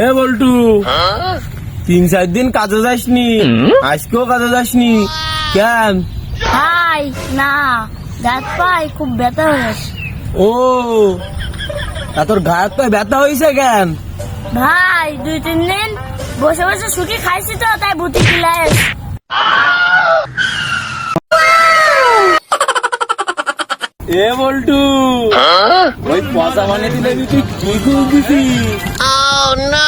এ বল্টু। তিন চার দিন কাজে যাসনি। আজকেও কাজে যাসনি। কেন? ভাই না দাঁত পাই খুব ব্যথা হয়েছে। ও তা তোর গায়ের তো ব্যথা হয়েছে কেন? ভাই দুই তিন দিন বসে বসে শুকি খাইছি তো তাই ভূতি কিলাই এ বল্টু ওই পচা মানে দিলে তুই কি খুঁজ দিছি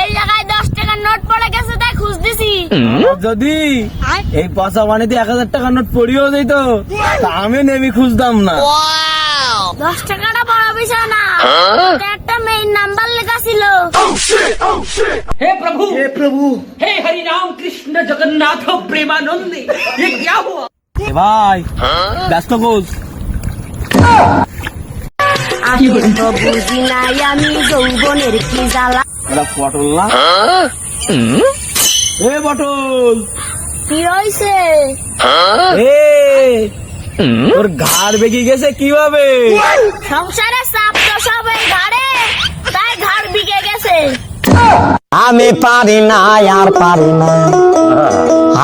এই জায়গায় দশ টাকার নোট পড়ে গেছে তাই খুঁজ দিছি আর যদি এই পচা বানিতে এক হাজার টাকার নোট পড়িও যেত তা আমি নেবি খুঁজতাম না দশ টাকাটা বড় বিষয় না ওতে একটা মেইন নাম্বার লেখা ছিল हे प्रभु हे प्रभु हे हरि राम कृष्ण जगन्नाथ प्रेमानंद ये क्या हुआ এ ভাই ব্যস্ত কোচ আমি তো বুঝি নাই আমি কি জ্বালা তোর ঘাড় বেঁকে গেছে কীভাবে সংসারে চাপ তো সব এই ঘাড়ে তাই ঘাড় বিকে গেছে আমি পারি না আর পারি না।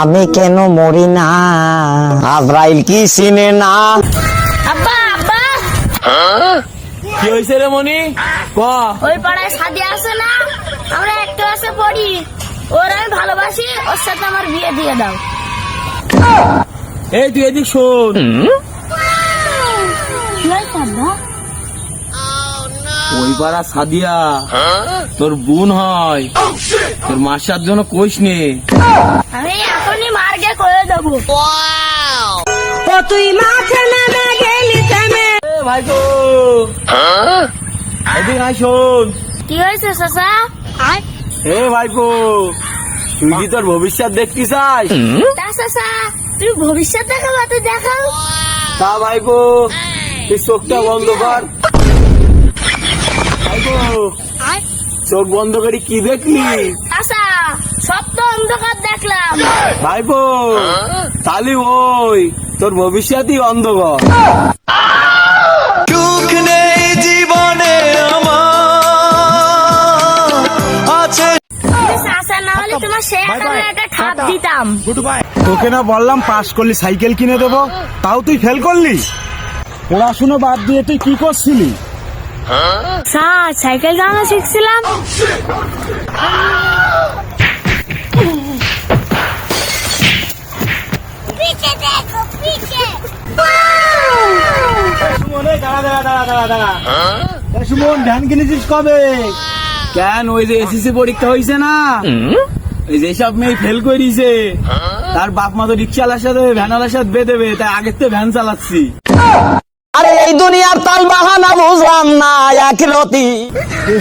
আমি কেন মরি না? আজরাইল কি চিনে না? আব্বা আব্বা। কি হয়েছে রে মনি? ক? ওই পাড়ায় সাদি আছে না আমরা এক ক্লাসে পড়ি। ওর আমি ভালোবাসি ওর সাথে আমার বিয়ে দিয়ে দাও। এই তুই এদিক শোন। ওই পাড়া সাদিয়া তোর বোন হয়। তোর মাসার জন্য কোষ নে। আমি এখনই মার্গে করে দেবো। তুই মাঠে নেমে গেলি ভাই গো। আয় শোন। কি হয়েছে চাচা ভাইপো তুই কি তোর ভবিষ্যৎ দেখতে চাস তা চাচা তুই ভবিষ্যৎ দেখাবো তুই দেখাও। তা ভাইপো তুই চোখটা বন্ধ কর। ভাইপো চোখ বন্ধ করে কি দেখলি? আচ্ছা সব তো অন্ধকার দেখলাম। ভাইপো তালি ওই তোর ভবিষ্যৎই অন্ধকার। একটা ঠাপ দিতাম। তোকে না বললাম পাস করলি সাইকেল কিনে দেবো তাও তুই ফেল করলি? পড়াশুনো বাদ দিয়ে তুই কি করছিলি? স্যার সাইকেল চালানো শিখছিলাম। দাঁড়া দাঁড়া দাঁড়া দাঁড়া দাঁড়া। সুমন ধ্যান কিনেছিস কবে? কেন ওই যে এসএসসি পরীক্ষা হয়েছে না? যেসব মেয়ে ফেল করিছে তার বাপ মা তো রিক্সাওয়ালার সাথে ভ্যানওয়ালার সাথে বেঁধেবে তাই আগের থেকে ভ্যান চালাচ্ছি। আরে এই দুনিয়ার তাল বাহানা বুঝলাম না এক রতি।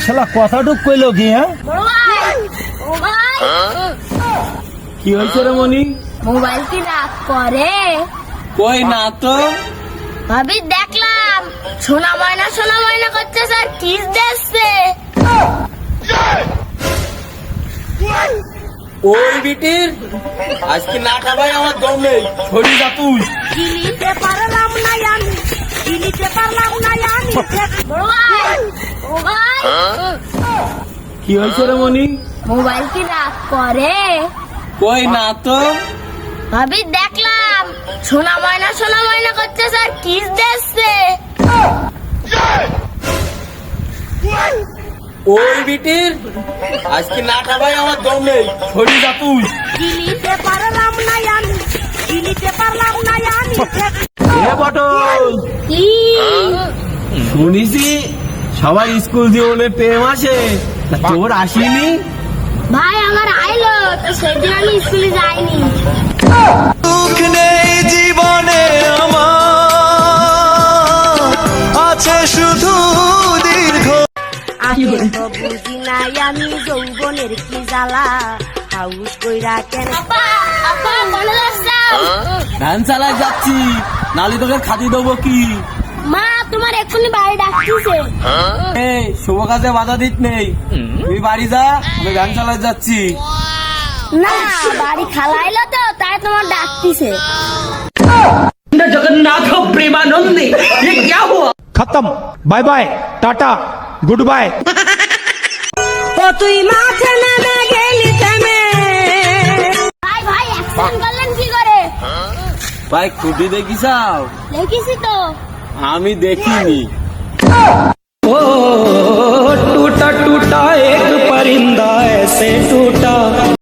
শালা কথাটুক কইলো কি হ্যাঁ? বড় ভাই ও ভাই কি হয়েছে রে মনি? মোবাইল কি রাগ করে? কই না তো? ভাবি দেখলাম। সোনা ময়না সোনা ময়না করছে স্যার কিস ওই বিটির? আজকে না খাবাই আমার দম নেই। ছড়ি যা তুই। গিলিতে পারলাম না আমি। গিলিতে পারলাম না আমি। বড় ভাই ও ভাই কি হয়েছে রে মনি? মোবাইল কি রাগ করে? কই না তো? ভাবি দেখলাম। সোনা ময়না সোনা ময়না করছে স্যার কিস দিচ্ছে। ওই বিটির? আজকে না খাবাই আমার দম নেই। ছড়ি গিলিতে পারলাম না আমি গিলিতে পারলাম না আমি। এ পটল। কি? শুনিছি সবাই স্কুল জীবনে প্রেম আসে তোর আসেনি? ভাই আমার আইলো তো সেদিন আমি স্কুলে যাইনি। বুঝি নাই আমি যৌবনের কি জ্বালা হাউস কইরা কেন আপা আপা মনে যাচ্ছাও ভ্যান চালায় যাচ্ছি নালি তোকে খাতি দেবো কি মা তোমার এক্ষুনি বাড়ি ডাকতেছে এ শুভ কাজে বাধা দিত নেই তুই বাড়ি যা আমি ভ্যান চালায় যাচ্ছি না বাড়ি খালাইলো তো তাই তোমার ডাকতেছে जगन्नाथ प्रेमानंद ये क्या हुआ খতম bye bye tata good bye ও তুই ভাই ভাই খুঁটি দেখি চাও তো। আমি দেখিনি। ও টুটা টুটা এক परिंदा ऐसे টুটা।